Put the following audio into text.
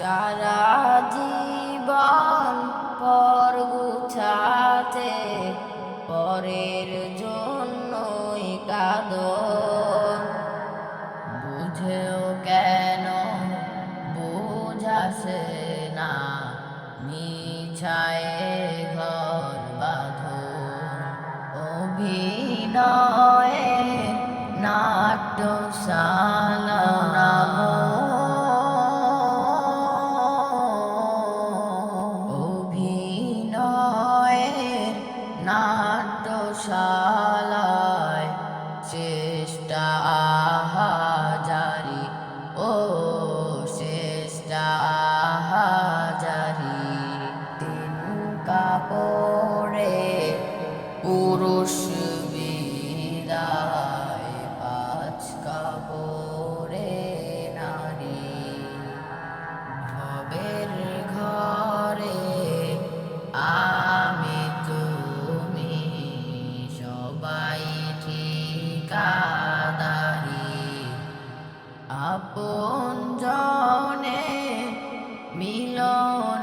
সারা জীবন পর গুছাতে, পরের জন্যই কাদর বুঝেও কেন বুঝাসে না মিছায় ঘর বাঁধো অভিনয়ে নাট্যশালা নাট্যশালায় চেষ্টা আহাজারি ও চেষ্টা আহাজারি। তিন কাপড়ে ঠিকাদারি আপন জনে মিলন